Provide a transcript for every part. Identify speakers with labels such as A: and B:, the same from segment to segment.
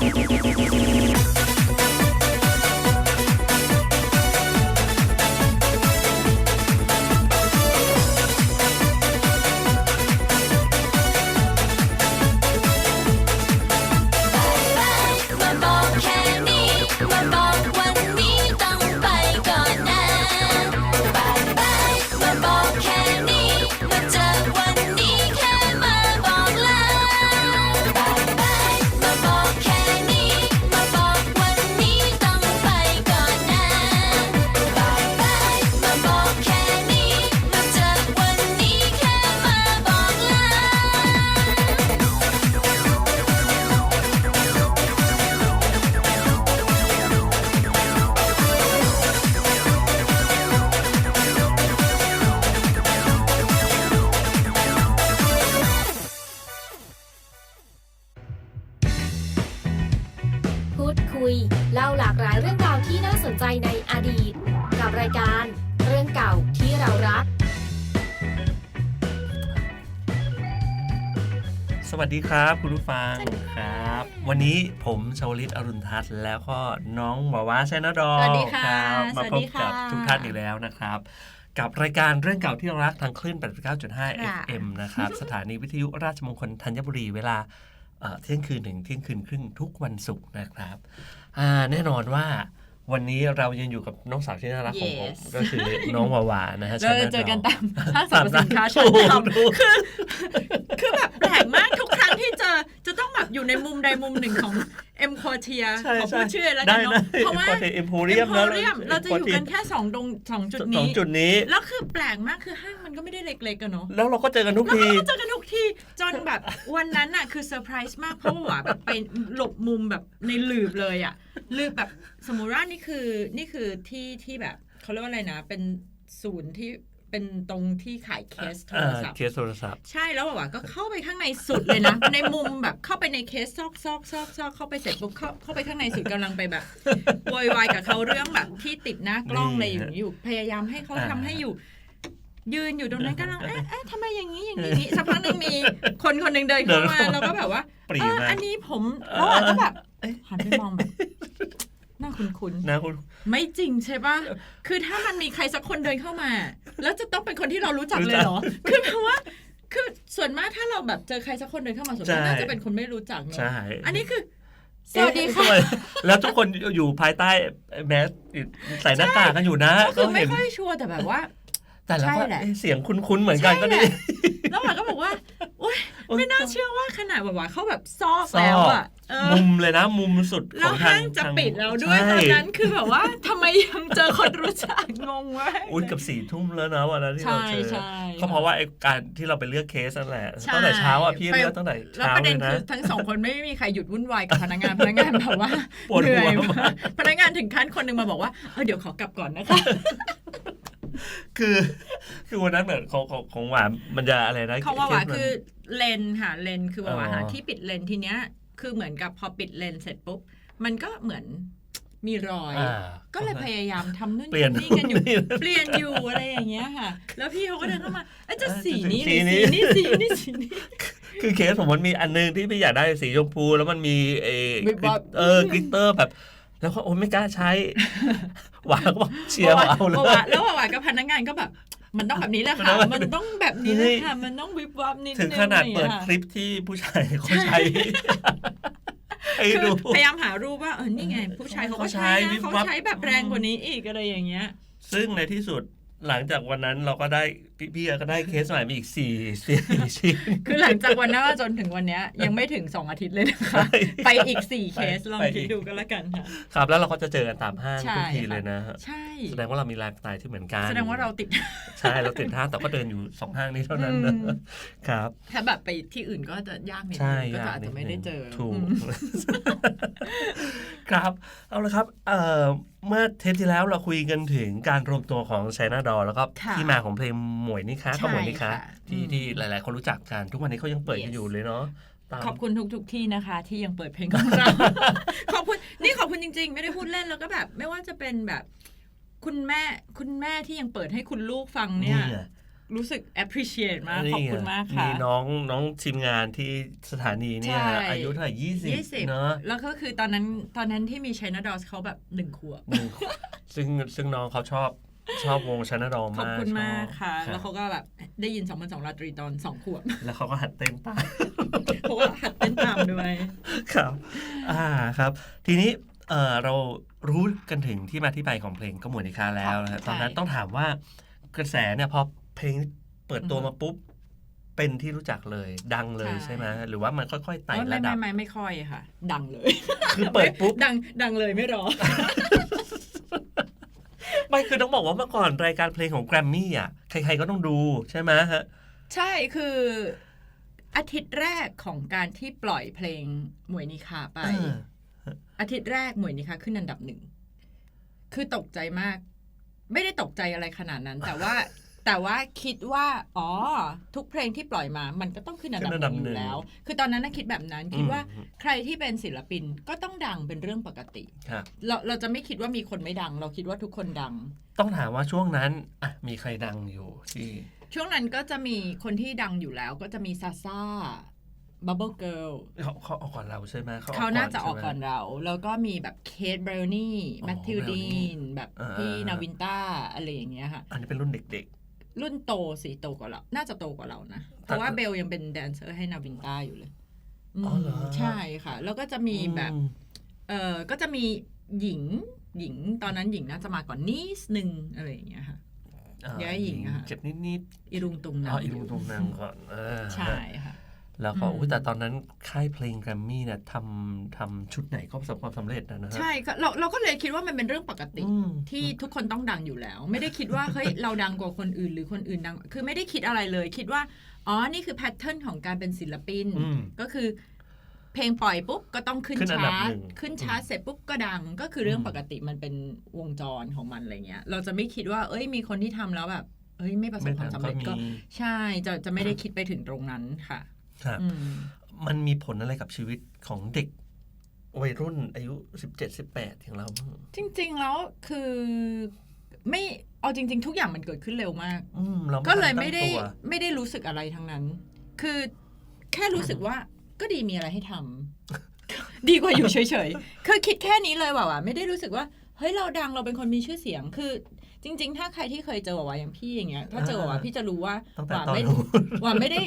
A: Thank you.
B: สวัสดีครับ คุณผู้ฟังครับ วันนี้ผมชาวลิตอรุณทัศน์แล้วก็น้องหมอว้าชนดอ
C: สวัสดีค่ะ
B: รับมา
C: สวัส
B: พ
C: ดี
B: บ
C: ค่ะ
B: กับทุกท่านอีกแล้วนะครับ กับรายการเรื่องเก่าที่เรารักทางคลื่น 89.5
C: ค่ะ
B: FM นะครับ สถานีวิทยุราชมงคลธัญบุรีเวลาเอ่อเที่ยงคืนถึงเที่ยงคืนครึ่งทุกวันศุกร์นะครับอ่าแน่นอนว่า วันนี้เรายังอยู่กับน้องสาวที่น่ารักของผม
C: Yes
B: ก็คือน้องวาวานะฮะ
C: เรา
B: ช
C: จะ
B: ด
C: เจอกัน
B: ด
C: ตามห้างสรรพสินค้าชั้น
B: ถูก
C: นำ
B: ถูก
C: คือคือแบบแปลกมากทุกครั้งที่เจอจะต้องแบบอยู่ในมุมใดมุมหนึ่งของ เอ็มคอเทีย
B: ใช่
C: ขอ
B: ใช่
C: พูดชื่อแล้วกั
B: ได้
C: นเนาะ
B: นะ
C: เพราะว่า
B: เอ็มโพเรี
C: เอ็
B: ยม
C: มโพเรียมเราจะอยู่กันแค่สองตรงสองจุด
B: สอง
C: นี้
B: จุดนี้
C: แล้วคือแปลกมากคือห้างมันก็ไม่ได้เล็กๆกันเนาะ
B: แล้วเราก็เจอกันทุก
C: แล้ว
B: ที
C: ก็เจอกันทุกทีจนแบบวันนั้นน่ะคือเซอร์ไพรส์มากเพราะว่าแบบไปหลบมุมแบบในหลืบเลยอะหลืบแบบสมมุติว่านี่คือนี่คือที่ที่แบบเขาเรียกว่าอะไรนะ เป็นศูนย์ที่ เป็นตรงที่ขายเคสโทรศัพท์
B: เคสโทรศัพท์
C: ใช่แล้วแบบว่าก็เข้าไปข้างในสุดเลยนะ ในมุมแบบเข้าไปในเคสซอกซอกซอกซอกเข้าไปเสร็จปุ๊บเข้าเข้าไปข้างในสุดกำลังไปแบบโวยวายกับเขาเรื่องแบบที่ติดหน้ากล้องอะไรอย่างนี้อยู่ พยายามให้เขาทำให้อยู่ ยืนอยู่ตรงนั้นกำลังเอ๊ะเอ๊ะทำไมอย่างนี้อย่างนี้อย่างนี้สักพักหนึ่งมีคนคนหนึ่งเดินเข้ามาแล้วก็แบบว่า
B: ปรี
C: เออ
B: มา
C: อันนี้ผมแล้วอะก็แบบหันไปมองแบบ น่าคุ้นๆ
B: นะคุณ
C: ไม่จริงใช่ปะคือถ้ามันมีใครสักคนเดินเข้ามา แล้วจะต้องเป็นคนที่เรารู้จักเลยเหรอ คือแปลว่า คือส่วนมากถ้าเราแบบเจอใครสักคนเดินเข้ามาส่วนมาก
B: ใช่
C: น่าจะเป็นคนไม่รู้จักเนอะ
B: ใช่
C: อันนี้คือสวัสดีค่ะ
B: เอ๊ทำไมแล้วทุกคนอยู่ภายใต้แมสใส่หน้ากากกันอยู่นะ
C: ก็คือไม่
B: เห็น
C: ค่อยชัวร์แต่แบบว่า
B: แต่ละ
C: ใช่
B: ว่า
C: แหละ
B: เอ๊ะเสียงคุ้นๆเหมือนกันก็
C: ใช่
B: ดี
C: แหละแล้วเราก็บอกว่าโอ๊ย
B: โอ๊ย
C: ไม่น่าเชื่อว่าขนาดแบบว่าเขาแบบซอก
B: ซอก
C: แล้วอะ เออ
B: มุมเลยนะ มุมสุดข
C: แล้
B: อ
C: ว
B: งทา
C: ห้างงจะ
B: ท
C: ปิดแล้วด้วยต
B: ใช่
C: อนนั้นคือแบบว่าทำไมยังเจอคนรู้จักงงเว้ย
B: อุ้ยกับสี่ทุ่มแล้วนะวันนั้นที่เรา
C: ใช่
B: เจอ
C: ใช่
B: ก็เพราะว่าไอ้การที่เราไปเลือกเคสนั่นแหละ
C: ใช่
B: ตั้งแต่เช้าอะพี่
C: ไป
B: เลือกตั้งแต่
C: แล้ว
B: เช้า
C: ประ
B: เล
C: เด็น
B: ยนะ
C: คือทั้งสองคนไม่มีใครหยุดวุ่นวายกับพนักงาน พนักงานแบบว่า
B: ปวด
C: เห
B: หัว
C: นื่อย
B: มามา
C: กกพนักงานถึงขั้นคนหนึ่งมาบอกว่าเออเดี๋ยวขอกลับก่อนนะคะ
B: คือ คือวันนั้นเหมือนของของของหวานมันจะอะไรนะ
C: เขาว่าว่า
B: เคสมัน
C: คือเลนค่ะเลนคือว่าว่า
B: อ๋อ
C: หาที่ปิดเลนทีเนี้ย คือเหมือนกับพอปิดเลนเสร็จปุ๊บ มันก็เหมือนมีรอย
B: อ่า
C: ก็เลยพยายามทำนู่น
B: เปลี่ยน
C: ทำนี่กันอยู่
B: นี่
C: เปลี่ยนอยู่อะไรอย่างเงี้ยค่ะ แล้วพี่เขาก็เดินเข้ามาเอ้ยจะสีนี้ห
B: สี
C: รือ
B: นี้
C: สีนี้สีนี้สีนี้
B: คือเคสผมมันมีอันนึงที่พี่อยากได้สีชมพูแล้วมันมีเอ
C: วิบวับ
B: เออกลิตเตอร์แบบแล้วก็โอ้ไม่กล้าใช้หวานก็บอกเชียร์เอาเล
C: พระว่ายแล้วว่ากับพนักงานก็แบบ มันต้องแบบนี้แหละค่ะ มันต้องแบบนี้แหละค่ะ มันต้องวิบวับนิดนึ
B: ถึงขนาดเปิด
C: อะไรอย่ง
B: ค
C: งี้ย
B: ลิปที่ผู้ชายเขาใช้ให้
C: คือ
B: ดู
C: พยายามหารูปว่าเออนี่ไง ผู้ชายเขาก็ใช้
B: เขาใช้วิ
C: นะ
B: บ
C: เขา
B: วับ
C: ใช้แบบแรงกว่านี้อีกอะไรอย่างเงี้ย
B: ซึ่งในที่สุด หลังจากวันนั้นเราก็ได้พี่พี่ก็ได้เคสใหม่มาอีกสี่สี่ชิ้น
C: คือหลังจากวันนั้นมาจนถึงวันเนี้ยยังไม่ถึงสองอาทิตย์เลยนะคะ ไปอีกสี่เคสลอง
B: ไปอีก
C: คิดดูก็แล้วกันค่ะ
B: ครับแล้วเราก็จะเจอกันตามห้าง
C: ใช่
B: ทุกที
C: ค่ะ
B: เลยนะฮะ
C: ใช่
B: แสดงว่าเรามีไลฟ์สไตล์ที่เหมือนกัน
C: แสดงว่าเราติด
B: ใช่เราติดห้างแต่ก็เดินอยู่สองห้างนี้เท่านั้นนะ
C: อืม
B: ครับ
C: ถ้าแบบไปที่อื่นก็จะยากนิด
B: ใช่
C: นึงก็
B: ยาก
C: อาจ
B: นิ
C: จะ
B: ด
C: ไม่ได้
B: นึง
C: เจอ
B: ถูก
C: อืม
B: ครับเอาละครับเอ่อเมื่อเทปที่แล้วเราคุยกันถึงการรวมตัวของ China d o แล้วก็
C: ค่ะ
B: ที่มาของเพลงหมวยนี่คะ
C: ใช่
B: ก็หมวยนี่คะ
C: ค่ะ
B: ที่
C: อืม
B: ที่หลาย ๆ คนรู้จักกัน ทุกวันนี้เขายังเปิดกัน
C: Yes
B: อยู่เลยเนาะตาม
C: ขอบคุณทุกทุกๆที่นะคะ ที่ยังเปิดเพลงของเรา ขอบคุณนี่ขอบคุณจริง ๆ ไม่ได้พูดเล่นแล้วก็แบบ ไม่ว่าจะเป็นแบบ คุณแม่คุณแม่ที่ยังเปิดให้คุณลูกฟังเนี่ย
B: ไง
C: รู้สึก appreciate มาก
B: นี่
C: ขอบ
B: ไง
C: คุณมากค่ะ
B: มีน้องน้องทีมงานที่สถานีเนี่ย
C: ใช่
B: อายุเท่าไหร่ยี่สิบ
C: ยี่สิบ
B: เนาะ
C: แล้วก็คือตอนนั้นตอนนั้นที่มี China Dolls เขาแบบหนึ่งขวบ
B: หนึ่งซึ่งซึ่งน้องเขาชอบชอบวง China d o
C: ขอบ
B: มาก
C: คุณมาก
B: ชอบ
C: ค่ะ
B: รับ
C: แล้วเขาก็แบบได้ยิน 2 0 0ราตรีตอน 2 ขวบ
B: แล้วเขาก็หัดเต้นตาม
C: เพราะว่าหัดเต้นตามด้วย
B: ครับ อ่าครับ ทีนี้เอ่อเรารู้กันถึงที่มาที่ไปของเพลงก็หมวนิคาแล้วนะฮะ
C: ใช่
B: ตอนนั้นต้องถามว่ากระแสเนี่ยพอ เพลงเปิดตัว
C: อือฮึ
B: มาปุ๊บ เป็นที่รู้จักเลย ดังเลย
C: ใช่
B: ใช่ไหมหรือว่ามันค่อยๆไต่
C: ไม่
B: ระ
C: ไม่
B: ดับ
C: ไม่ไม่ค่อยค่ะ ดังเลย
B: คือเปิดปุ๊บ
C: ดังดังเลยไม่รอ
B: ไม่คือต้องบอกว่าเมื่อก่อนรายการเพลงของแกรมมี่อะใครๆก็ต้องดูใช่ไหมฮะ
C: ใช่คืออาทิตย์แรกของการที่ปล่อยเพลงหมวยนิคาไป
B: เออ
C: อาทิตย์แรกหมวยนิคาขึ้นอันดับหนึ่ง คือตกใจมาก ไม่ได้ตกใจอะไรขนาดนั้น แต่ว่า แต่ว่าคิดว่า อ๋อ ทุกเพลงที่ปล่อยมา มันก็ต้องขึ้นอันดับ
B: ขึ้นอัน
C: ห
B: ดับ
C: นึ่งอ
B: หนึ่
C: ยู่
B: ง
C: แล้ว คือตอนนั้นน่ะคิดแบบนั้นคิดว่า
B: อืม
C: ใครที่เป็นศิลปินก็ต้องดังเป็นเรื่องปกติ
B: ครับ
C: เราเราจะไม่คิดว่ามีคนไม่ดัง เราคิดว่าทุกคนดัง
B: ต้องถามว่าช่วงนั้นอะมีใครดังอยู่ที่
C: ช่วงนั้นก็จะมีคนที่ดังอยู่แล้วก็จะมีซาซ่า Bubble Girl
B: เขาเขาออกก่อนเราใช่ไหม
C: เขาน่าจะออก
B: ใช่ไหม
C: ก่อนเรา แล้วก็มีแบบเคทเบรนี่
B: อ๋อ
C: แมทธิว
B: Brownie
C: ดีน แบบ
B: อ่า
C: พี่
B: อ่า
C: นาวินต้าอะไรอย่างเงี้ยค่ะ
B: อันนี้เป็นรุ่นเด็ก
C: รุ่นโตสิโตกว่าเรา น่าจะโตกว่าเรานะ เพ
B: แต่
C: ราะว่าเบลยังเป็นแดนเซอร์ให้นาวินต้าอยู่เลย
B: อ๋อเหรอ
C: มใช่ค่ะ แล้วก็จะ
B: ๆ
C: มีแบบ
B: อืม
C: เออก็จะมีหญิงหญิงตอนนั้นหญิงน่าจะมาก่อนนิดนึงอะไรอย่างเงี้ยค่ะ
B: อ่า
C: ย้ายหญิงอะค่ะ
B: เจ็บนิด
C: อีรุงตุง
B: ๆ
C: นา
B: อ๋ออีลุงตุงนางก่อนเออ
C: ใช่ค่ะ
B: แล้วก็
C: อืม
B: อุ๊ยแต่ตอนนั้นค่ายเพลงแกรมมี่เนี่ยทำทำชุดไหนก็ประสบความสำเร็จนะนะฮะ
C: ใช่ก็เราเราก็เลยคิดว่ามันเป็นเรื่องปกติ
B: อืม
C: ที่ทุกคนต้องดังอยู่แล้ว ไม่ได้คิดว่าเฮ้ยเราดังกว่าคนอื่นหรือคนอื่นดัง คือไม่ได้คิดอะไรเลย คิดว่าอ๋อนี่คือแพทเทิร์นของการเป็นศิลปิน
B: อืม
C: ก็คือ เพลงปล่อยปุ๊บก็ต้องขึ้น
B: ขึ้นอันดับ
C: ชาร์ต
B: หนึ่ง
C: ขึ้นชาร์ตเสร็จปุ๊บก็ดังก็คือเรื่องปกติมันเป็นวงจรของมันอะไรเงี้ย เราจะไม่คิดว่า เอ้ยมีคนที่ทำแล้วแบบเอ้ยไม่ประสบความสำเร็จก็
B: มี
C: ใช่จะจะไม่ได้คิดไปถึงตรงนั้นค่ะ
B: ครับ
C: อืม
B: มันมีผลอะไรกับชีวิตของเด็กวัยรุ่นอายุสิบเจ็ดสิบแปดอย่างเราบ้าง
C: จริง ๆ แล้วคือไม่เอาจริง ๆ ทุกอย่างมันเกิดขึ้นเร็วมาก
B: อืมเรา
C: ก็เลย
B: ทัน
C: ไม่ได้
B: ตั้งตัว
C: ไม่ได้รู้สึกอะไรทั้งนั้น คือแค่รู้สึกว่าก็ดีมีอะไรให้ทำดีกว่าอยู่เฉยๆคือคิดแค่นี้เลยว่าว่ะไม่ได้รู้สึกว่าเฮ้ยเราดังเราเป็นคนมีชื่อเสียง คือ จริง ๆ ถ้าใครที่เคยเจอว่าว่าอย่างพี่อย่างเงี้ยถ้าเจอว่าว่าพี่จะรู้ว่า
B: ตั้งแต่
C: ว่า
B: ตอน
C: ไม่
B: นู้น
C: ว่าไม่ได้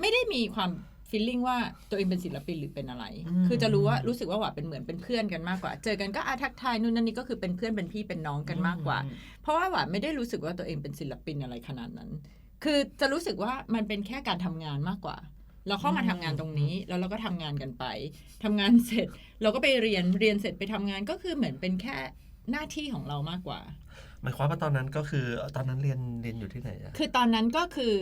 C: ไม่ได้มีความฟีลลิ่งว่าตัวเองเป็นศิลปินหรือเป็นอะไร
B: อืม
C: คือจะรู้ว่ารู้สึกว่าว่าเป็นเหมือนเป็นเพื่อนกันมากกว่า เจอกันก็อาทักทายนู่นนั่นนี่ก็คือเป็นเพื่อนเป็นพี่เป็นน้องกันมากกว่า เพราะว่าหวานไม่ได้รู้สึกว่าตัวเองเป็นศิลปินอะไรขนาดนั้น คือจะรู้สึกว่ามันเป็นแค่การทำงานมากกว่า เราเข้ามาทำงานตรงนี้ แล้วเราก็ทำงานกันไปทำงานเสร็จ เราก็ไปเรียนเรียนเสร็จไปทำงานก็คือเหมือนเป็นแค่หน้าที่ของเรามากกว่า
B: หมายความว่าตอนนั้นก็คือตอนนั้นเรียนเรียนอยู่ที่ไหนอะ
C: คือตอนนั้นก็คือ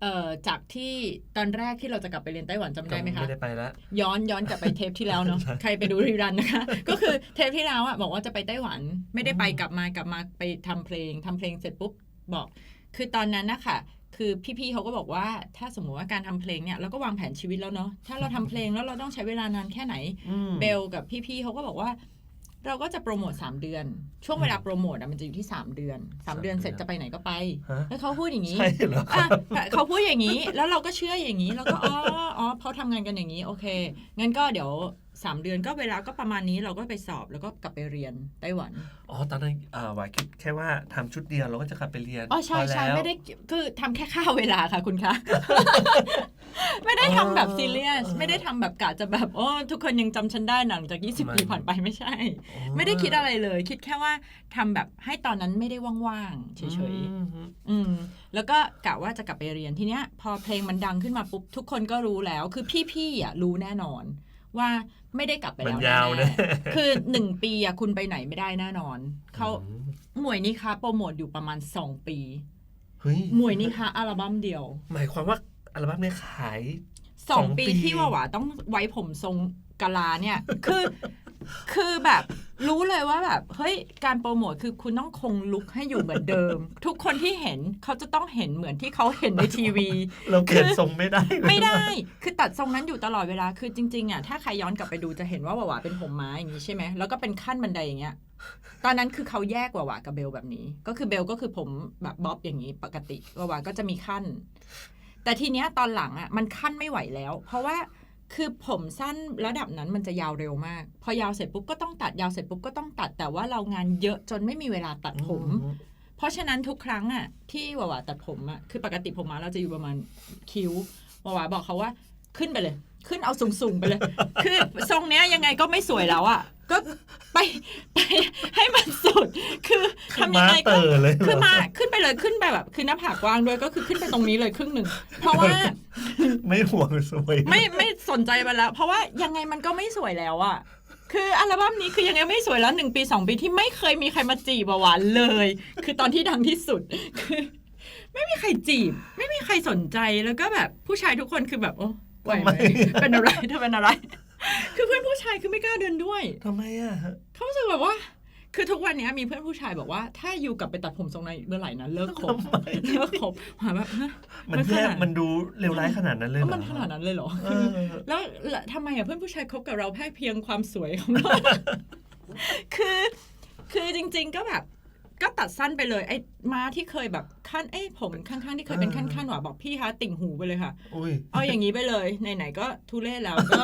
C: เอ่อจากที่ตอนแรกที่เราจะกลับไปเรียนไต้หวันจำได้ไหมคะ
B: ไม่ได้ไปแล้ว
C: ย้อนย้อนกลับไปเทปที่แล้วเนาะ ใครไปดูรีรันนะคะ ก็คือเทปที่แล้วอะบอกว่าจะไปไต้หวัน ไม่ได้ไป
B: อืม
C: กลับมากลับมาไปทำเพลงทำเพลงเสร็จปุ๊บบอก คือตอนนั้นนะคะคือพี่ๆเขาก็บอกว่าถ้าสมมติว่าการทำเพลงเนี่ยเราก็วางแผนชีวิตแล้วเนาะถ้าเราทำเพลงแล้วเราต้องใช้เวลานานแค่ไหน
B: อืม
C: เบลกับพี่ๆเขาก็บอกว่า เราก็จะโปรโมท3เดือน ช่วงเวลาโปรโมทอะมันจะอยู่ที่3เดือน3เดือนเสร็จจะไปไหนก็ไป
B: ฮะ
C: แล้วเขาพูดอย่างนี้
B: ใช่เหรอ
C: อะเขาพูดอย่างนี้ แล้วเราก็เชื่ออย่างนี้ แล้วก็อ๋ออ๋อเขาทำงานกันอย่างนี้ โอเคงั้นก็เดี๋ยว สามเดือนก็เวลาก็ประมาณนี้เราก็ไปสอบแล้วก็กลับไปเรียนไต้หวัน
B: อ๋อ ตอนนั้นเอ่อหวายคิดแค่ว่าทำชุดเดียวเราก็จะกลับไปเรียน
C: อ๋อใช่
B: พ
C: ใช่
B: แล้ว
C: ไม่ได้คือทำแค่ข้าวเวลาค่ะคุณคะ ไม่ได้ทำแบบซีเรียสไม่ได้ทำแบบกะจะแบบโอ้ทุกคนยังจำฉันได้หลังจาก 20 ปีผ่านไปไม่ใช่
B: อ๋อ
C: ไม่ได้คิดอะไรเลย คิดแค่ว่าทำแบบให้ตอนนั้นไม่ได้ว่างๆเฉยๆ
B: อืม
C: อืมแล้วก็กะว่าจะกลับไปเรียนทีเนี้ย พอเพลงมันดังขึ้นมาปุ๊บทุกคนก็รู้แล้วคือพี่ๆอะรู้แน่นอน ว่าไม่ได้กลับไป
B: มัน
C: แล้ว
B: ยาว
C: แน่
B: นะ
C: ๆคือหนึ่งปีอะคุณไปไหนไม่ได้แน่นอน เขา
B: อืม
C: หมวยนี่คะโปรโมทอยู่ประมาณสองปี
B: เฮ้ย
C: หมวยนี่คะอัลบั้มเดียว
B: หมายความว่าอัลบั้มเนี้ขาย
C: สอง
B: สองปี
C: ปีที่ว่าหวาต้องไว้ผมทรงกะลาเนี่ย คือ คือแบบรู้เลยว่าแบบเฮ้ยการโปรโมทคือคุณต้องคงลุกให้อยู่เหมือนเดิม ทุกคนที่เห็นเขาจะต้องเห็นเหมือนที่เขาเห็นในทีวี
B: เราเปลี่ยนทรงไม่ได้เลย
C: ไม่ได้ คือตัดทรงนั้นอยู่ตลอดเวลาคือจริงๆอะถ้าใครย้อนกลับไปดูจะเห็นว่าหวาหวาเป็นผมม้าอย่างนี้ใช่ไหมแล้วก็เป็นขั้นบันไดอย่างเงี้ยตอนนั้นคือเขาแยกหวาหวากับเบลแบบนี้ ก็คือเบลก็คือผมแบบบ๊อบอย่างนี้ปกติหวาหวาก็จะมีขั้น แต่ทีเนี้ยตอนหลังอะมันขั้นไม่ไหวแล้ว เพราะว่า คือผมสั้นระดับนั้นมันจะยาวเร็วมาก พอยาวเสร็จปุ๊บก็ต้องตัดยาวเสร็จปุ๊บก็ต้องตัดแต่ว่าเรางานเยอะจนไม่มีเวลาตัดผม
B: อื
C: เพราะฉะนั้นทุกครั้งอะที่วาวาตัดผมอะคือปกติผมมาเราจะอยู่ประมาณคิ้ววาวาบอกเขาว่าขึ้นไปเลย ขึ้นเอาสูงๆไปเลย คือทรงเนี้ยยังไงก็ไม่สวยแล้วอะ ก็ไปไปให้มันสุด คือทำยังไง
B: ม้าเต
C: ก็
B: อเลยเหร
C: คือมาขึ้นไปเลยขึ้นไปแบบคือหน้าผากกว้างด้วยก็คือขึ้นไปตรงนี้เลยครึ่งหนึ่งเพราะว่า
B: ไม่ห่วงสวย
C: ไม่ไม่สนใจมันแล้ว เพราะว่ายังไงมันก็ไม่สวยแล้วอะคืออัลบั้มนี้คือยังไงไม่สวยแล้วหนึ่งปีสองปีที่ไม่เคยมีใครมาจีบอะหวานเลย คือตอนที่ดังที่สุดคือไม่มีใครจีบ ไม่มีใครสนใจแล้วก็แบบผู้ชายทุกคนคือแบบโอ้ไหวไหมเป็นอะไรเธอเป็นอะไร คือเพื่อนผู้ชายคือไม่กล้าเดินด้วย
B: ทำไมอะ
C: เขารู้สึกแบบว่า คือทุกวันนี้มีเพื่อนผู้ชายบอกว่า ถ้าอยู่กลับไปตัดผมทรงในเมื่อไหร่นะเลิกคบ
B: ทำไม
C: เลิกคบหาแบบฮะ
B: มัน
C: มันข
B: แย่
C: นาด
B: มันดูเลวร้ายขนาดนั้นเลยเหรอ
C: มันขนาดนั้นเลยเหรอ
B: เออ
C: แล้วแล้วทำไมอะเพื่อนผู้ชายคบกับเราแค่เพียงความสวยของเราคือ คือจริง ๆ ก็แบบ ก็ตัดสั้นไปเลยไอ้ม้าที่เคยแบบขั้นเอ้ยผมข้างๆที่เคยเป็นขั้นๆหว่าบอกพี่คะติ่งหูไปเลยค่ะ
B: อุ้ย
C: เอาอย่างนี้ไปเลยไหนๆก็ทุเรศแล้วก็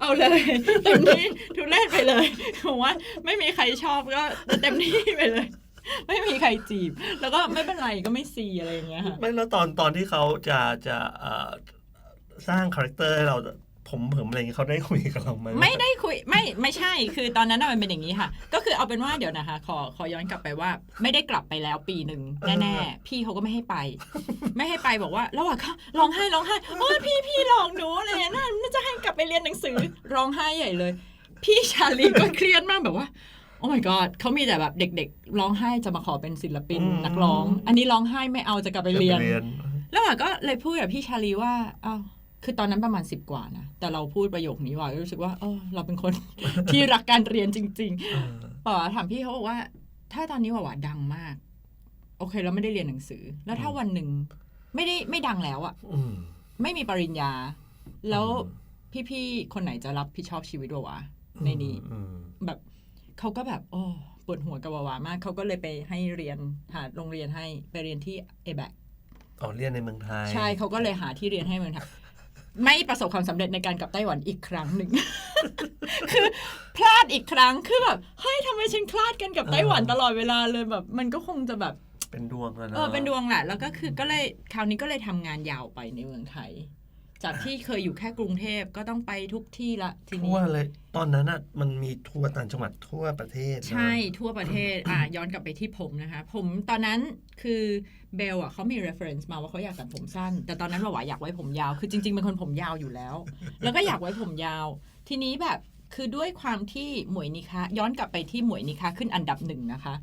C: เอาเลยเต็มที่ทุเรศไปเลยผมว่าไม่มีใครชอบก็เต็มที่ไปเลย ไม่มีใครจีบ แล้วก็ไม่เป็นไรก็ไม่ซีอะไรอย่างเงี้ยค่ะ
B: ไม่แล้วตอนตอนที่เขาจะจะเอ่อสร้างคาแรคเตอร์ให้เรา ผมเผิมอะไรอย่างเงี้ยเขาได้คุยกับเราไหม
C: ไม่ได้คุยไม่ไม่ใช่คือตอนนั้นน่ะมันเป็นอย่างนี้ค่ะ ก็คือเอาเป็นว่าเดี๋ยวนะคะ ขอขอย้อนกลับไปว่า ไม่ได้กลับไปแล้วปีหนึ่งแน่ๆพี่เขาก็ไม่ให้ไป ไม่ให้ไปบอกว่าระหว่างเขาร้องไห้ร้องไห้โอ้ยพี่พี่หลอกหนูอะไรเงี้ยน่าน่าจะให้กลับไปเรียนหนังสือร้องไห้ใหญ่เลย พี่ชาลีก็เครียดมากแบบว่าโอ้ my god เขามีแต่แบบเด็กๆ ร้องไห้จะมาขอเป็นศิลปินนักร้อง อันนี้ร้องไห้ไม่เอาจะกลับไป
B: จะ
C: เรียน
B: เรียน
C: แล้วหวาก็เลยพูดกับพี่ชาลีว่าอ้าว คือตอนนั้นประมาณสิบกว่านะ แต่เราพูดประโยคนี้หว่าก็รู้สึกว่าเออเราเป็นคน ที่รักการเรียนจริง
B: เออ
C: ๆป่าถามพี่เขาบอกว่า ถ้าตอนนี้หว่าหวาดังมาก โอเคเราไม่ได้เรียนหนังสือ แล้วถ้าวันหนึ่งไม่ได้ไม่ดังแล้วอะ
B: อืม
C: ไม่มีปริญญา แล้ว
B: อืม
C: พี่ๆคนไหนจะรับผิดชอบชีวิตวาวาในนี้
B: อืม
C: แบบเขาก็แบบ โอ้ปวดหัวกับวาวามากเขาก็เลยไปให้เรียนหาโรงเรียนให้ไปเรียนที่เอแบ
B: อ๋อเรียนในเมืองไทย
C: ใช่เขาก็เลยหาที่เรียนให้เมืองไทย ไม่ประสบความสำเร็จในการกลับไต้หวันอีกครั้งหนึ่ง คือพลาดอีกครั้งคือแบบเฮ้ยทำไมฉันคลาดกันกับไต้หวันตลอดเวลาเลยแบบ มันก็คงจะแบบ
B: เป็นดวงอะ
C: เอ
B: เนาะ
C: อเป็นดวงแหละแล้วก็คือก็เลยคราวนี้ก็เลยทำงานยาวไปในเมืองไทย จากที่เคยอยู่แค่กรุงเทพก็ต้องไปทุกที่ละที
B: ทั่
C: นี้
B: วเลยตอนนั้นอะมันมีทัวร์ต่างจังหวัดทั่วประเทศนะ
C: ใช่ทั่วประเทศอะย้อนกลับไปที่ผมนะคะ ผมตอนนั้นคือเบลอะเขามี reference มาว่าเขาอยากตัดผมสั้น แต่ตอนนั้นว่าหวาอยากไว้ผมยาวคือจริงๆเป็นคนผมยาวอยู่แล้ว แล้วก็อยากไว้ผมยาว ทีนี้แบบคือด้วยความที่หมวยนิคะย้อนกลับไปที่หมวยนิคะขึ้นอันดับหนึ่งนะคะ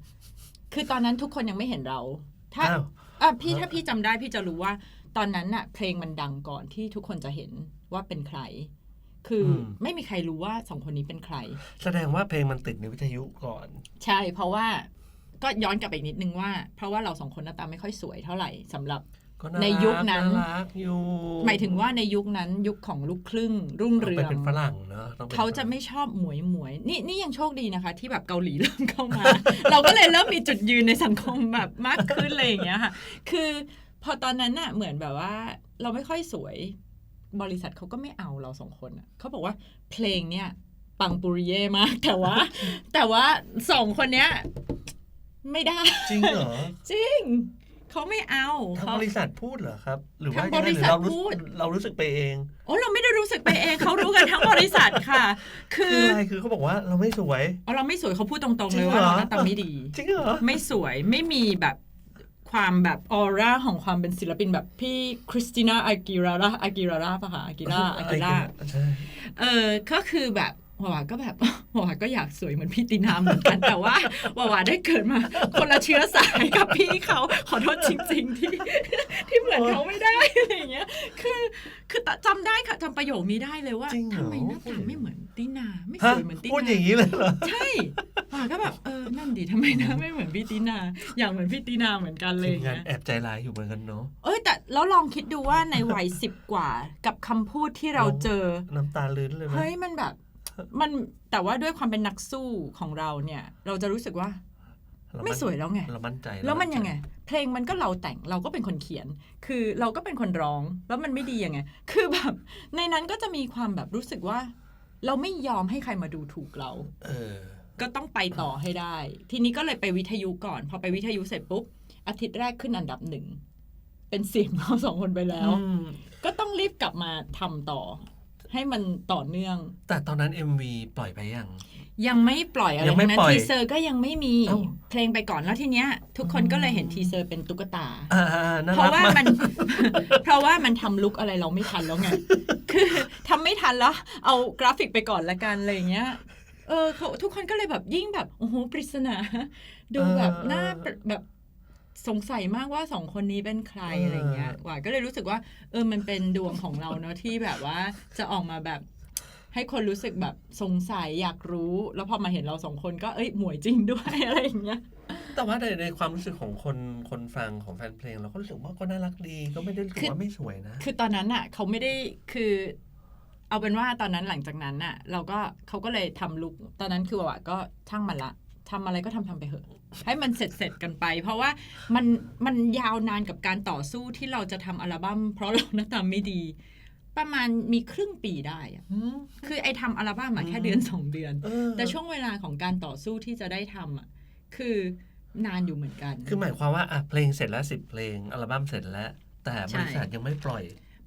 C: คือตอนนั้นทุกคนยังไม่เห็นเรา ถ้า
B: อ้าว
C: อะพี่ถ้าพี่จำได้พี่จะรู้ว่า ตอนนั้นน่ะ เพลงมันดังก่อนที่ทุกคนจะเห็นว่าเป็นใคร คืออ
B: ม
C: ไม่มีใครรู้ว่าสองคนนี้เป็นใคร
B: แสดงว่าเพลงมันติดในวิทยุก่อน
C: ใช่ เพราะว่าก็ย้อนกลับไปอีกนิดนึงว่า เพราะว่าเราสองคนหน้าตาไม่ค่อยสวยเท่าไหร่สำหรับ
B: ก็า
C: ในยุคนั้นา
B: รักอยู่
C: หมายถึงว่าในยุคนั้นยุคของลูกครึ่ง รุ่ง
B: ต้อง
C: เรื
B: ไป
C: อง
B: เป็นฝรั่งเนอะต้องป็น
C: เขาจะ
B: ฝรั่ง
C: ไม่ชอบหมวยหมวยนี่นี่ยังโชคดีนะคะ ที่แบบเกาหลีเริ่มเข้ามา เราก็เลยเริ่มมีจุดยืนในสังคมแบบมากขึ้นเลยอย่างเงี้ยค่ะ คือ พอตอนนั้นน่ะเหมือนแบบว่า เราไม่ค่อยสวย บริษัทเขาก็ไม่เอาเราสองคนอะเขาบอกว่าเพลงเนี่ย ปังปุริเย่มาก แต่ว่า แต่ว่าสองคนเนี้ย ไม่ได้
B: จริงเหรอ
C: จริงเขาไม่เอา
B: ทาง
C: เขา
B: บริษัทพูดเหรอครับ หรือว่า
C: ทาง
B: ยังไง
C: บริ
B: หรื
C: ษั
B: อ
C: ท
B: เรารู้
C: พูด
B: เรารู้สึกไปเอง
C: โอ้เราไม่ได้รู้สึกไปเองเขารู้กันทั้งบริษัทค่ะ คื
B: คือออะไรคือเขาบอกว่าเราไม่สวย
C: เอาเราไม่สวยเขาพูดตรงๆ
B: จริ
C: เลย
B: ง
C: ว่า
B: เหรอ
C: เราหน้าตาไม่ดี
B: จริงเหรอ
C: ไม่สวยไม่มีแบบ ความแบบออร่าของความเป็นศิลปินแบบพี่คริสติน่าอากิราราอากิราราปะคะอากิราอากิรา
B: ใช่
C: เออก็คือแบบ วาวาก็แบบวาวาก็อยากสวยเหมือนพี่ตินาเหมือนกันแต่ว่าวาวาได้เกิดมา คนละเชื้อสายกับพี่เขาขอโทษจริง ๆ ที่ที่เหมือนเขาไม่ได้อะไรอย่างเงี้ย คือคือจำได้ค่ะจำประโยคนี้ได้เลยว่า
B: จริงเหรอ
C: ทำไมหน้าตาไม่เหมือนตินาไม่ส
B: ฮะ
C: วยเหมือนติ
B: พูด
C: นา
B: อย่างนี้เลยเหรอ
C: ใช่วาก็แบบเออนั่นดิทำไมหนะไม่เหมือนพี่ตินา อยากเหมือนพี่ตินาเหมือนกันเลย
B: ที
C: อ
B: ม
C: ย่าง
B: งาน
C: เงี้ย
B: แอบใจร้ายอยู่เหมือนกันเนาะ
C: เอ้ยแต่แล้วลองคิดดูว่าในวัยสิบกว่า กับคำพูดที่เราเจอ
B: น้ำตาลื้นเลยไหม
C: เฮ้ยมันแบบ มันแต่ว่าด้วยความเป็นนักสู้ของเราเนี่ย เราจะรู้สึกว่า
B: เรา
C: ไม่สวยแล้วไง
B: เรามั่นใจ
C: แล้วมัน
B: เรา
C: ยังไง เพลงมันก็เราแต่งเราก็เป็นคนเขียน คือเราก็เป็นคนร้องแล้วมันไม่ดียังไง คือแบบในนั้นก็จะมีความแบบรู้สึกว่า เราไม่ยอมให้ใครมาดูถูกเรา
B: เออ
C: ก็ต้องไปต่อให้ได้ ทีนี้ก็เลยไปวิทยุก่อน พอไปวิทยุเสร็จปุ๊บอาทิตย์แรกขึ้นอันดับหนึ่งเป็นเสียงเราสองคนไปแล้ว
B: อืม
C: ก็ต้องรีบกลับมาทำต่อ ให้มันต่อเนื่อง
B: แต่ตอนนั้น MV ปล่อยไปยัง
C: ยังไม่ปล่อยอะไร
B: ยังไม่
C: ทั้งนั้น
B: ปล่อย
C: ทีเซอร์ก็ยังไม่มี
B: เอ้า
C: เพลงไปก่อนแล้วทีเนี้ย ทุกคนก็เลยเห็นทีเซอร์เป็นตุ๊กตา
B: อ่าน่า
C: เพ
B: รั
C: ราะ
B: ก
C: ว่ามา
B: ก
C: มัน เพราะว่ามันทำลุกอะไรเราไม่ทันแล้วไง คือทำไม่ทันแล้ว เอากราฟิกไปก่อนละกันอะไรอย่างเงี้ย เออเขาทุกคนก็เลยแบบยิ่งแบบ โอ้โห ปริศนา ดูแบบหน้าแบบ สงสัยมากว่าสองคนนี้เป็นใครอะไรเงี้ยหวานก็เลยรู้สึกว่า เออมันเป็นดวงของเราเนาะที่แบบว่าจะออกมาแบบ ให้คนรู้สึกแบบสงสัยอยากรู้ แล้วพอมาเห็นเราสองคนก็เอ้ยหมวยจริงด้วยอะไรอย่างเงี้ย
B: แต่ว่าในในความรู้สึกของคนคนฟังของแฟนเพลง เราก็รู้สึกว่าก็น่ารักดีก็ไม่ได้รู้สึก
C: คือ
B: ว่าไม่สวยนะ
C: คือตอนนั้นอะ เขาไม่ได้คือเอาเป็นว่าตอนนั้นหลังจากนั้นน่ะ เราก็เขาก็เลยทำลุกตอนนั้นคือว่าก็ช่างมันละทำอะไรก็ทำทำไปเถอะ ให้มันเสร็จเสร็จๆกันไป เพราะว่ามันมันยาวนานกับการต่อสู้ที่เราจะทำอัลบั้มเพราะเราหน้าตาไม่ดี ประมาณมีครึ่งปีได้อะคือไอ้ทำอัลบั้มมาแค่เดือนสองเดือน
B: เออ
C: แต่ช่วงเวลาของการต่อสู้ที่จะได้ทำอะคือนานอยู่เหมือนกัน
B: คือหมายความว่าอะเพลงเสร็จแล้วสิบเพลงอัลบั้มเสร็จแล้ว แต่
C: ใช่
B: บริษัทยังไม่ปล่อย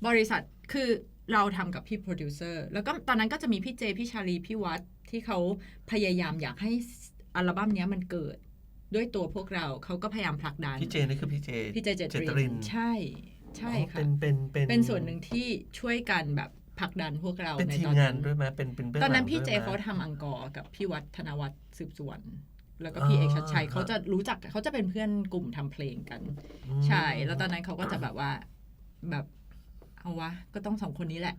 C: บริษัทคือเราทำกับพี่โปรดิวเซอร์แล้วก็ตอนนั้นก็จะมีพี่เจ พี่ชาลี พี่วัดที่เขาพยายามอยากให้อัลบั้มเนี้ยมันเกิด ด้วยตัวพวกเราเขาก็พยายามผลักดัน
B: พี่เจนี่คือพี่เจ
C: พี่เจเจ
B: เจ
C: ต
B: ตริ
C: ริ
B: น
C: นใช่ ใช่
B: อ๋อ
C: ค่ะ
B: เป็นเป็นเป็น
C: เป็นส่วนหนึ่งที่ช่วยกันแบบผลักดันพวกเรา
B: เป็น
C: ใน
B: ที
C: ต
B: ม
C: อน
B: งา
C: นั้นน
B: ด้วยไหมเป็นเป็นบื้ง
C: ตอนนั้น
B: หลัง
C: พี่เจ
B: ด้วยไหม
C: เขาทำอังกอร์กับพี่วัฒนวัฒน์สืบสวน แล้วก็พี่
B: อ๋อ
C: เอกชัดชัย
B: ครับ
C: เขาจะรู้จักเขาจะเป็นเพื่อนกลุ่มทำเพลงกัน
B: อืม
C: ใช่ แล้วตอนนั้นเขาก็จะแบบว่าแบบเอาวะ ก็ต้องสองคนนี้แหละ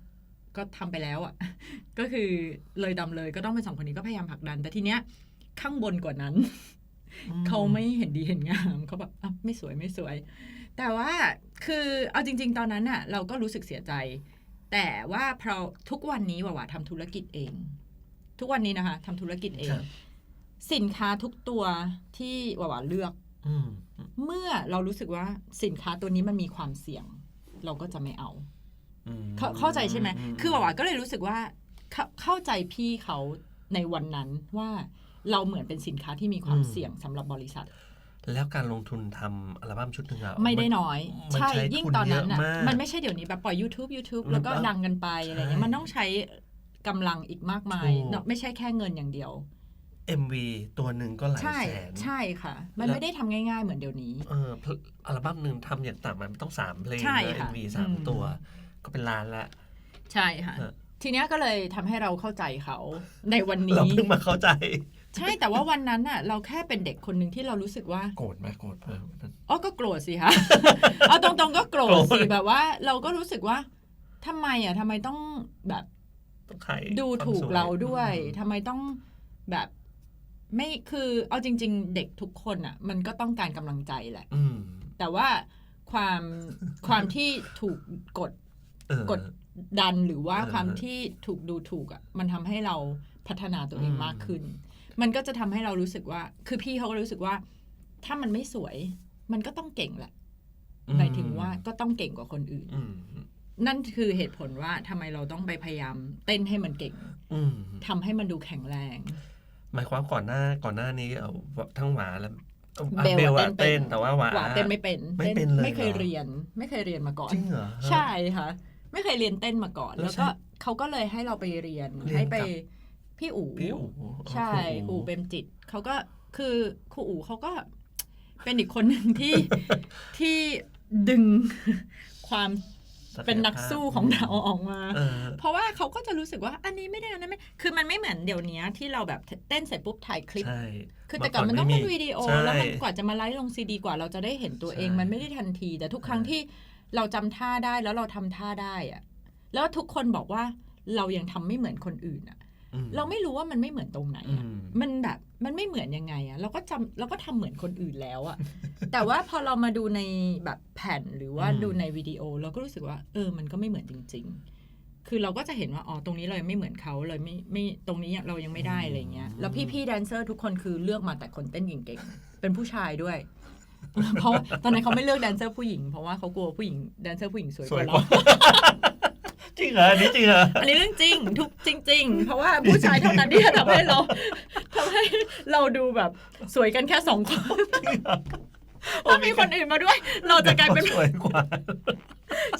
C: ก็ทำไปแล้วอะ่ะ ก็คือเลยดำเลยก็ต้องเป็นสองคนนี้ก็พยายามผลักดัน แต่ทีเนี้ยข้างบนกว่านั้น
B: อืม
C: เขาไม่เห็นดีเห็นงามเขาแบบอะไม่สวยไม่สวย แต่ว่าคือเอาจริง ๆ ตอนนั้นอะเราก็รู้สึกเสียใจ แต่ว่าเพราะทุกวันนี้ว่าว่าทำธุรกิจเอง ทุกวันนี้นะคะทำธุรกิจเอง
B: ครับ
C: สินค้าทุกตัวที่ว่าว่าเลือก
B: อืม
C: เมื่อเรารู้สึกว่าสินค้าตัวนี้มันมีความเสี่ยง เราก็จะไม่เอา
B: อืม
C: เข้าเข้าใจใช่ไหม
B: ม
C: คือว่าก็เลยรู้สึกว่าเข้าเข้าใจพี่เขาในวันนั้นว่า เราเหมือนเป็นสินค้าที่มีความเสี่ยงสำหรับบริษัท
B: แล้วการลงทุนทำอัลบั้มชุดหนึ่งอะ
C: ไม่ได้
B: น
C: น้อย
B: มัน
C: ใช่
B: ใช้
C: ยิ่ง
B: ทุน
C: ตอนนั้น
B: เยอะ
C: อะ
B: มาก
C: มันไม่ใช่เดี๋ยวนี้แบบปล่อย YouTube YouTube
B: มัน
C: แล้วก็
B: แบบ
C: ดังกันไปอะไรเงี้ย
B: ใช่
C: มันต้องใช้กำลังอีกมากมาย
B: ถูก
C: เนอะไม่ใช่แค่เงินอย่างเดียว
B: MV ตัวหนึ่งก็หลาย
C: ใช่
B: แสน
C: ใช่ค่ะ มัน
B: แล้ว
C: ไม่ได้ทำง่ายๆเหมือนเดี๋ยวนี้
B: เออเพลอัลบั้มหนึ่งทำอย่างต่ำมันต้องสามเพลง
C: ใช่
B: นะ
C: ค่ะ
B: MV สาม
C: อืม
B: ตัว ก็เป็นล้านละ
C: ใช่ค่ะ
B: เออ
C: ทีเนี้ยก็เลยทำให้เราเข้าใจเขาในวัน
B: เรา
C: นี้
B: เพิ่งมาเข้าใจ
C: ใช่แต่ว่าวันนั้นอะ เราแค่เป็นเด็กคนหนึ่งที่เรารู้สึกว่า
B: โกรธไหมโกรธเพิ่ม
C: อ๋อก็โกรธสิคะเอาตรงๆก็โกรธ
B: โกร
C: สิ
B: ธ
C: แบบว่า เราก็รู้สึกว่าทำไมอะทำไมต้องแบบ
B: ต้องขาย
C: ดู
B: ความ
C: ถูก
B: สวย
C: เราด้วย
B: อืม
C: ทำไมต้องแบบไม่คือเอาจริง ๆ เด็กทุกคนอะ มันก็ต้องการกำลังใจแหละ
B: อืม
C: แต่ว่าความความที่ถูกกด
B: เออก
C: ดดันหรือว่า
B: เออ
C: ความที่ถูกดูถูกอะ มันทำให้เราพัฒนาตัวเอง
B: อืม
C: มากขึ้น มันก็จะทำให้เรารู้สึกว่า คือพี่เขาก็รู้สึกว่า ถ้ามันไม่สวย มันก็ต้องเก่งแหละหมายถึงว่าก็ต้องเก่งกว่าคนอื่น
B: อืม
C: นั่นคือเหตุผลว่าทำไมเราต้องไปพยายามเต้นให้มันเก่ง
B: อืม
C: ทำให้มันดูแข็งแรง
B: หมายความก่อนหน้าก่อนหน้านี้เอาทั้งหวาและอะ
C: เบล
B: เบล
C: อะ
B: อะ
C: เต้
B: เต้
C: น
B: น
C: เป็น
B: แต่ว่าหวา
C: หวาเต้นไม่เป็น
B: ไม่เป็นเลย
C: ไม่เคย
B: เหรอ
C: เรียน ไม่เคยเรียนมาก่อน
B: จริงเหรอ
C: ใช่ค่ะ ไม่เคยเรียนเต้นมาก่อน
B: แล้ว
C: แล้วก็
B: ใช่
C: เขาก็เลยให้เราไปเรียน
B: เรียน
C: ให้ไป
B: กับ
C: พี่อู๋
B: พี่อู๋
C: ใช่
B: ครู
C: อู๋เปรมจิตเขาก็คือครูอู๋เขาก็เป็นอีกคนหนึ่งที่ที่ดึงความ
B: ศักยภาพ
C: เป็นนักสู้ของเราออกมา
B: เออ
C: เพราะว่าเขาก็จะรู้สึกว่าอันนี้ไม่ได้อันนั้นไม่ คือมันไม่เหมือนเดี๋ยวนี้ที่เราแบบเต้นเสร็จปุ๊บถ่ายคลิป
B: ใช่
C: คือแต่ก่อนมันต้องเป็นวิดีโอ
B: ใช่
C: แล้วมันกว่าจะมาไลฟ์ลงซีดีกว่าเราจะได้เห็นตัวเอง
B: ใช่
C: มันไม่ได้ทันที แต่ทุกครั้ง
B: ใช่
C: ที่เราจำท่าได้แล้วเราทำท่าได้อะแล้วทุกคนบอกว่าเรายังทำไม่เหมือนคนอื่นอะ
B: อืม
C: เราไม่รู้ว่ามันไม่เหมือนตรงไหนอะ
B: อืม
C: มันแบบมันไม่เหมือนยังไงอะเราก็จำเราก็ทำเหมือนคนอื่นแล้วอะแต่ว่าพอเรามาดูในแบบแผ่นหรือว่า
B: อืม
C: ดูในวิดีโอ เราก็รู้สึกว่า เออ มันก็ไม่เหมือนจริง ๆ คือเราก็จะเห็นว่าอ๋อตรงนี้เรายังไม่เหมือนเขาเลยไม่ไม่ตรงนี้เรายังไม่ได้อะไรเงี้ยแล้วพี่ๆแดนเซอร์ทุกคนคือเลือกมาแต่คนเต้นเก่งๆเป็นผู้ชายด้วยเพราะว่าตอนนั้นเขาไม่เลือกแดนเซอร์ผู้หญิง เพราะว่าเขากลัวผู้หญิงแดนเซอร์ผู้หญิงสวย
B: ส
C: ก
B: วย
C: ว่ากเรา
B: ว่า จริงเหรออันนี้จริงเหรอ
C: อันนี้เรื่องจริงทุกจริง ๆ เพราะว่าผู้ชายเท่านั้นที่จะทำให้เราทำให้เราดูแบบสวยกันแค่สองคนถ้ามีคนอื่นมาด้วย เราจะกลายเป็น
B: สวยกว่า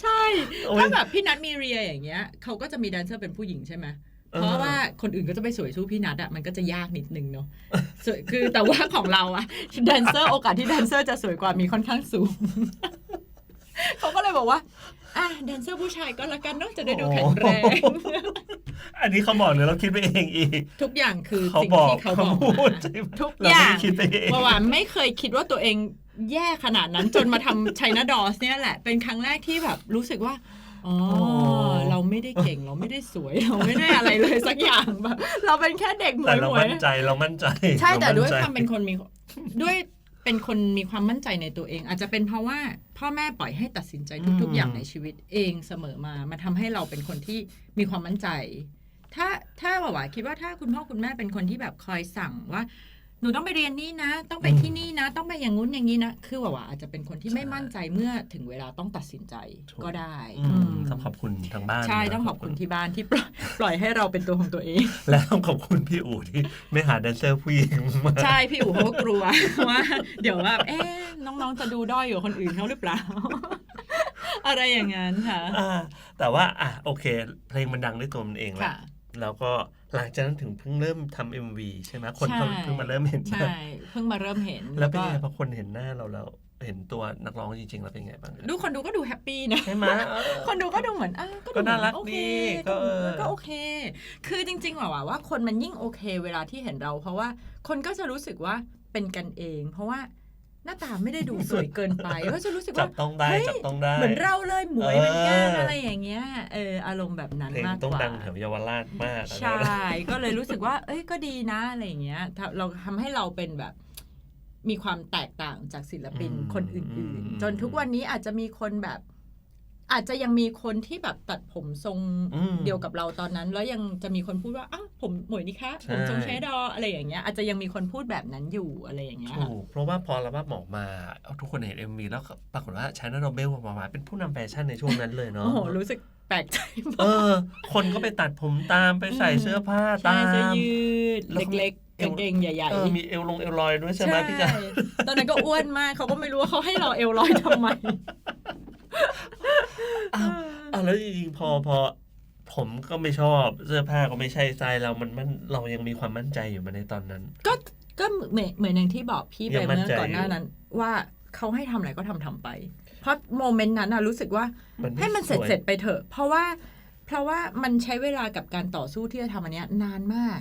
C: ใช่
B: โอ้ย
C: ถ้าแบบพี่นัทมีเรียอย่างเงี้ยเขาก็จะมีแดนเซอร์เป็นผู้หญิงใช่ไหม
B: เออ
C: เพราะว่าคนอื่นก็จะไปสวยสู้พี่นัทอะมันก็จะยากนิดนึงเนาะสวยคือแต่ว่าของเราอะแดนเซอร์โอกาสที่แดนเซอร์จะสวยกว่ามีค่อนข้างสูงเขาก็เลยบอกว่า อะแดนเซอร์ผู้ชายก็แล้วกันเนาะจะได้ดูแข็งแรง
B: อันนี้เขาบอกหรือเราคิดไปเองอีก
C: ทุกอย่างคือ
B: เขา
C: สิ่ง
B: บอก
C: ที่เขาบอก
B: พู
C: มา
B: ดใช่ไหม
C: ทุก
B: เรา
C: อ
B: ไม่
C: ย่าง
B: ได้คิดไปเอง
C: เพราะว่าไม่เคยคิดว่าตัวเองแย่ขนาดนั้นจนมาทำ China Dolls เนี่ยแหละ เป็นครั้งแรกที่แบบรู้สึกว่าอ๋อ เราไม่ได้เก่งเราไม่ได้สวยเราไม่ได้อะไรเลยสักอย่างแบบเราเป็นแค่เด็กหม
B: แต่
C: วย
B: เรา
C: หมวย
B: มั่นใจเรามั่นใจ
C: ใช่แต่
B: ร
C: ด้วย
B: มั่นใจ
C: ความเป็นคนมีด้วย เป็นคนมีความมั่นใจในตัวเอง อาจจะเป็นเพราะว่าพ่อแม่ปล่อยให้ตัดสินใจทุก ๆ อย่างในชีวิตเองเสมอมามาทำให้เราเป็นคนที่มีความมั่นใจ ถ้าถ้าว่าว่าคิดว่าถ้าคุณพ่อคุณแม่เป็นคนที่แบบคอยสั่งว่า หนูต้องไปเรียนนี่นะ ต้องไปที่นี่นะ ต้องไปอย่างงู้นอย่างนี้นะ คือว่าว่าอาจจะเป็นคนที่ไม่มั่นใจเมื่อถึงเวลาต้องตัดสินใจ
B: ถูก
C: ก็ได้
B: อืม
C: ม
B: ต้องขอบคุณทางบ้าน
C: ใช่
B: นะ
C: ต้องขอบคุณที่บ้านที่ปล่อยปล่อยให้เราเป็นตัวของตัวเอง
B: และต้องขอบคุณพี่อู๋ที่ไม่หาแดนเซอร์ผู้หญิงมา
C: ใช่พี่อู๋เขาก็กลัวว่าเดี๋ยวแบบเอ๊ะน้องๆจะดูด้อยอยู่าคนอื่นเขาหรือเปล่าอะไรอย่างนั้นค่ะ
B: อ่าแต่ว่าอะโอเค เพลงมันดังด้วยตัวมันเองแหละ
C: ค่ะ
B: แล้วก็ หลังจากนั้นถึงเพิ่งเริ่มทำเอ็มวีใช่ไหมคนเขา
C: ใช่
B: เพิ่งมาเริ่มเห็น
C: ใช่เพิ่งมาเริ่มเห็น
B: แล้วเป็น
C: ก็
B: ไงพอคนเห็นหน้าเราแล้วเห็นตัวนักร้องจริงๆ แล้วเป็นไงบ้าง
C: ดูคนดูก็ดูแฮปปี้นะ
B: ใช่ไหมเออ
C: คนดูก็ดูเหมือนอะก็
B: ก็
C: ดู
B: น่ารัก
C: โอเค
B: ดีก็
C: ก็
B: เออ
C: ก็โอเค คือจริงๆว่าว่าว่าคนมันยิ่งโอเค เวลาที่เห็นเรา เพราะว่าคนก็จะรู้สึกว่าเป็นกันเอง เพราะว่า หน้าตาไม่ได้ดูสวยเกินไปก็จะรู้สึก
B: จั
C: ว่า
B: บต้องได้
C: เฮ้ย
B: จับต้องได้
C: เหมือนเราเลยหมวยเหมือนกัน
B: เอออ
C: อะไรอย่างเงี้ยเอออารมณ์แบบนั้น
B: เพลง
C: มาก
B: ต้อง
C: กว่า
B: ดังแถวเยาวราชมากอะนะ
C: ใช่ก็เลยรู้สึกว่า เอ้ยก็ดีนะอะไรอย่างเงี้ยถ้าเราทำให้เราเป็นแบบมีความแตกต่างจากศิลปินคนอื่น ๆ จนทุกวันนี้อาจจะมีคนแบบ อาจจะยังมีคนที่แบบตัดผมทรง
B: อืม
C: เดียวกับเราตอนนั้น แล้วยังจะมีคนพูดว่าอ้าวผมหมวยนี่คะ
B: ใช่
C: ผมทรงเชดออะไรอย่างเงี้ย อาจจะยังมีคนพูดแบบนั้นอยู่อะไรอย่างเงี้ย
B: ถูกเพราะว่าพอระบ้าออกมาเอาทุกคนเห็น MV แล้วก็ปรากฏว่าชา n น l โ b เบลออกมาเป็นผู้นำแฟชั่นในช่วงนั้นเลยเนาะ
C: โอ้โหรู้สึกแปลกใจ
B: เออ คนก็ไปตัดผมตามไปใส่เสื้อผ้า
C: ใช่
B: ตาม
C: เสื้อยืด
B: แล้วก็
C: เล็กๆกางเกงใหญ่
B: เออมีเอวลงเอวลอยด้วยใช่ไหมพี่จ๋า
C: ตอนนั้นก็อ้วนมากเขาก็ไม่รู้ว่าเขาให้เราเอวลอยทำไม
B: อ้าวอะแล้วจริงๆพอพอผมก็ไม่ชอบเสื้อผ้าก็ไม่ใช่ใจเรามันมันเรายังมีความมั่นใจอยู่มาในตอนนั้น
C: ก็ก็เหมือนเหมือนอย่างที่บอกพี่ไป
B: ยังมั่น
C: เมื่อ
B: ใจ
C: ก่อนหน้านั้น ว่าเขาให้ทำอะไรก็ทำทำไป เพราะโมเมนต์นั้นน่ะรู้สึกว่า
B: มันไม่
C: ให้มันเสร็จ
B: สวย
C: เสร็จไปเถอะ เพราะว่า เพราะว่ามันใช้เวลากับการต่อสู้ที่จะทำอันเนี้ยนานมาก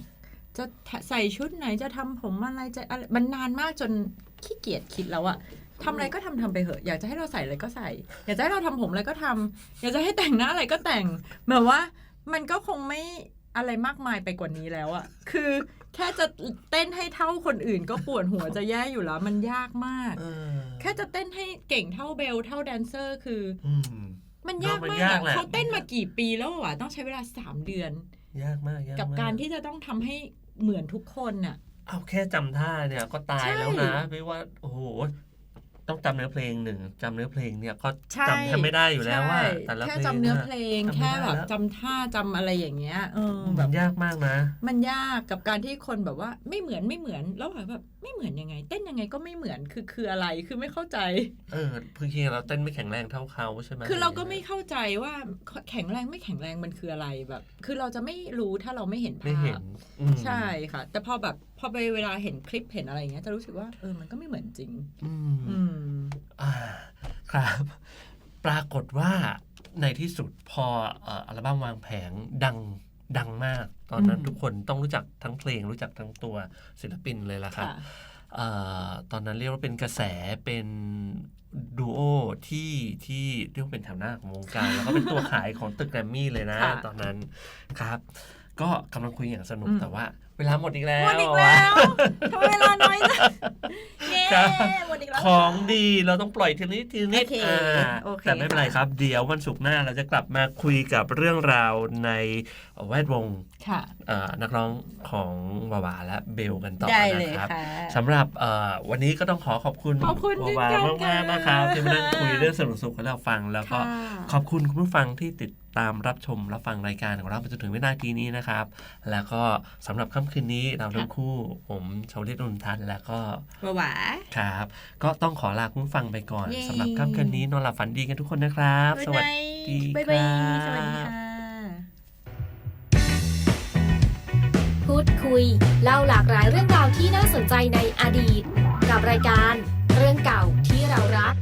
C: จะใส่ชุดไหนจะทำผมอะไรจะอะไรมันนานมากจนขี้เกียจคิดแล้วอะ ทำอะไรก็ทำทำไปเถอะอยากจะให้เราใส่อะไรก็ใส่ อยากจะให้เราทำผมอะไรก็ทำอยากจะให้แต่งหน้าอะไรก็แต่งเหมือนว่า มันก็คงไม่อะไรมากมายไปกว่านี้แล้วอะคือแค่จะเต้นให้เท่าคนอื่นก็ปวดหัวจะแย่อยู่แล้ว มันยากมาก
B: เออ
C: แค่จะเต้นให้เก่งเท่าเบลเท่าแดนเซอร์คือ
B: อืม
C: มันยาก
B: มัน
C: มาก
B: ยาก
C: อะ
B: แหละ
C: เขาเต้นมากี่ปีแล้ววะต้องใช้เวลาสามเดือน
B: ยากมากยาก
C: กับ
B: ม
C: การที่จะต้องทำให้เหมือนทุกคนน่ะ
B: เอาแค่จำท่าเนี่ยก็ตาย
C: ใช่
B: แล้วนะไม่ว่า โอ้โห ต้องจำเนื้อเพลงหนึ่งจำเนื้อเพลงเนี่ยก็
C: ใช่
B: จำแทบไม่ได้อยู่แล้วว่า
C: ใช่
B: แต่ละ
C: แค่
B: เพลง
C: จำเนื้อ
B: อะ
C: เพลง
B: จำไม่
C: แค่
B: ได้
C: แบบ
B: แล้ว
C: จำท่าจำอะไรอย่างเงี้ยเออแบ
B: มั
C: บ
B: นยากมากนะ
C: มันยากกับการที่คนแบบว่าไม่เหมือนไม่เหมือนแล้วแบบ ไม่เหมือนยังไง เต้นยังไงก็ไม่เหมือนคือคืออะไรคือไม่เข้าใจ
B: เออเพื่อที่เราเต้นไม่แข็งแรงเท่าเขาใช่ไหม
C: คือเราก็ไม่เข้าใจว่าแข็งแรงไม่แข็งแรงมันคืออะไรแบบ คือเราจะไม่รู้ถ้าเราไม่เห็น
B: ไม่
C: ภา
B: เห็
C: พ
B: นอืม
C: ใช่ค่ะ แต่พอแบบพอไปเวลาเห็นคลิปเห็นอะไรอย่างเงี้ยจะรู้สึกว่าเออมันก็ไม่เหมือนจริง
B: อืม
C: อืม
B: อ่าครับ ปรากฏว่าในที่สุดพอเอ่ออัลบั้มวางแผงดัง ดังมาก ตอนนั้น
C: อืม
B: ทุกคนต้องรู้จักทั้งเพลงรู้จักทั้งตัวศิลปินเลยล่ะครับ
C: ค่ะ
B: เอ่อตอนนั้นเรียกว่าเป็นกระแสเป็นดูโอที่ที่เรียกว่าเป็นแถวหน้าของวงการ แล้วก็เป็นตัวขายของตึกแกรมมี่เลยนะ
C: ค่ะ
B: ตอนนั้นครับ ก็กำลังคุยอย่างสนุก
C: อืม
B: แต่ว่า เวลาหมดอีกแล้ว
C: หมดอีกแล้วทำไมเวลาน้อยจังเย้
B: ครับ
C: หมดอีกแล้ว
B: ของดีเราต้องปล่อยทีละนิดทีละนิด
C: โอเค
B: อ่า
C: โอเค
B: แต่ไม่เป็นไรครับ เดี๋ยววันศุกร์หน้าเราจะกลับมาคุยกับเรื่องราวในแวดวง
C: ค่ะ
B: เอ่อนักร้องของวาวาและเบลกันต่อ
C: ได้เลย
B: นะครับ
C: ค่ะ
B: สำหรับเอ่อวันนี้ก็ต้องขอขอบคุณ
C: ขอบคุณ
B: วาวา
C: เช่นกัน
B: มากๆนะครับ
C: ค่ะ
B: ที่มานั่งคุยเรื่องสนุกๆให้เราฟังแล้วก็
C: ค่ะ
B: ขอบคุณคุณผู้ฟังที่ติด ตามรับชมรับฟังรายการของเราไปจนถึงวินาทีนี้นะครับ แล้วก็สำหรับค่ำคืนนี้เราทั้งคู่ ผมชาวลิตนุนทันแล้วก็
C: หวาหวา
B: ครับ ก็ต้องขอลาคุณผู้ฟังไปก่อน
C: เย้
B: สำหรับค่ำคืนนี้นอนหลับฝันดีกันทุกคนนะครับ สวัสดี
C: บ๊าย
B: ค
C: บาย
B: รับ
C: สวัสดีค่ะ
A: พูดคุย เล่าหลากหลายเรื่องราวที่น่าสนใจในอดีต กับรายการเรื่องเก่าที่เรารัก